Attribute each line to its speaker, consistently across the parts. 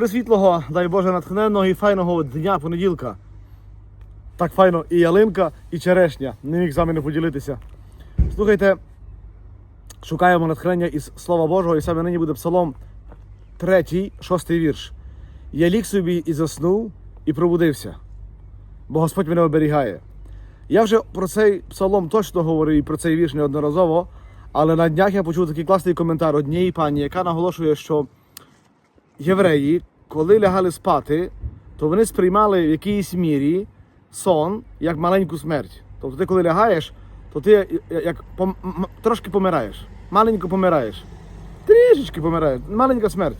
Speaker 1: Присвітлого, дай Боже, натхненного і файного дня понеділка. Так файно і ялинка, і черешня. Не міг з вами не поділитися. Слухайте, шукаємо натхнення із Слова Божого, і саме нині буде псалом третій, шостий вірш. Я ліг собі і заснув, і пробудився, бо Господь мене оберігає. Я вже про цей псалом точно говорив і про цей вірш неодноразово, але на днях я почув такий класний коментар однієї пані, яка наголошує, що євреї, коли лягали спати, то вони сприймали в якійсь мірі сон як маленьку смерть. Тобто ти коли лягаєш, то ти як пом- трошки помираєш, маленько помираєш, трішечки помираєш, маленька смерть.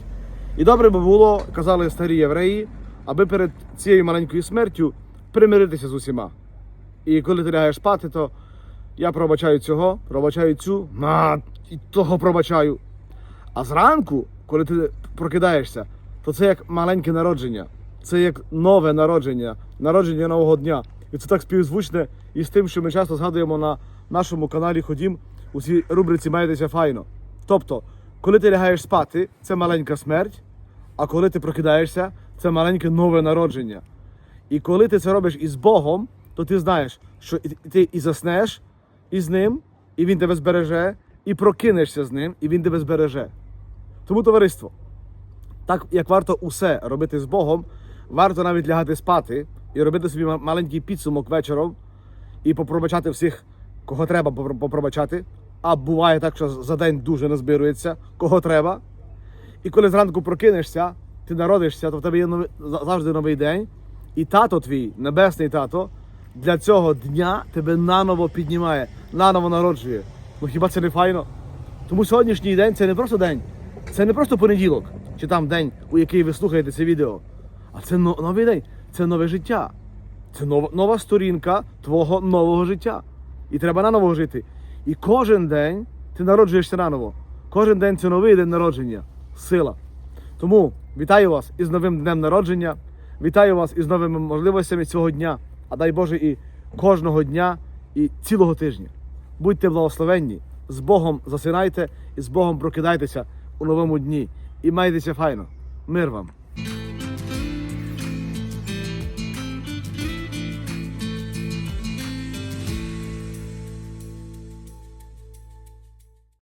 Speaker 1: І добре би було, казали старі євреї, аби перед цією маленькою смертю примиритися з усіма. І коли ти лягаєш спати, то я пробачаю цього, пробачаю цю, на і того пробачаю. А зранку, коли ти прокидаєшся, то це як маленьке народження, це як нове народження, народження нового дня. І це так співзвучне із тим, що ми часто згадуємо на нашому каналі Ходім у цій рубриці Маєтеся файно. Тобто, коли ти лягаєш спати, це маленька смерть, а коли ти прокидаєшся, це маленьке нове народження. І коли ти це робиш із Богом, то ти знаєш, що ти і заснеш із ним, і він тебе збереже, і прокинешся з ним, і він тебе збереже. Тому, товариство, так як варто усе робити з Богом, варто навіть лягати спати і робити собі маленький підсумок вечором і попробачати всіх, кого треба попробачати. А буває так, що за день дуже назбирується, кого треба. І коли зранку прокинешся, ти народишся, то в тебе є новий, завжди новий день. І тато твій, небесний тато, для цього дня тебе наново піднімає, наново народжує. Ну хіба це не файно? Тому сьогоднішній день це не просто день, це не просто понеділок, чи там день, у який ви слухаєте це відео. А це новий день, це нове життя. Це нова, нова сторінка твого нового життя. І треба наново жити. І кожен день ти народжуєшся наново. Кожен день це новий день народження, сила. Тому вітаю вас із новим днем народження. Вітаю вас із новими можливостями цього дня. А дай Боже і кожного дня, і цілого тижня. Будьте благословенні, з Богом засинайте і з Богом прокидайтеся у новому дні. І майтеся файно. Мир вам!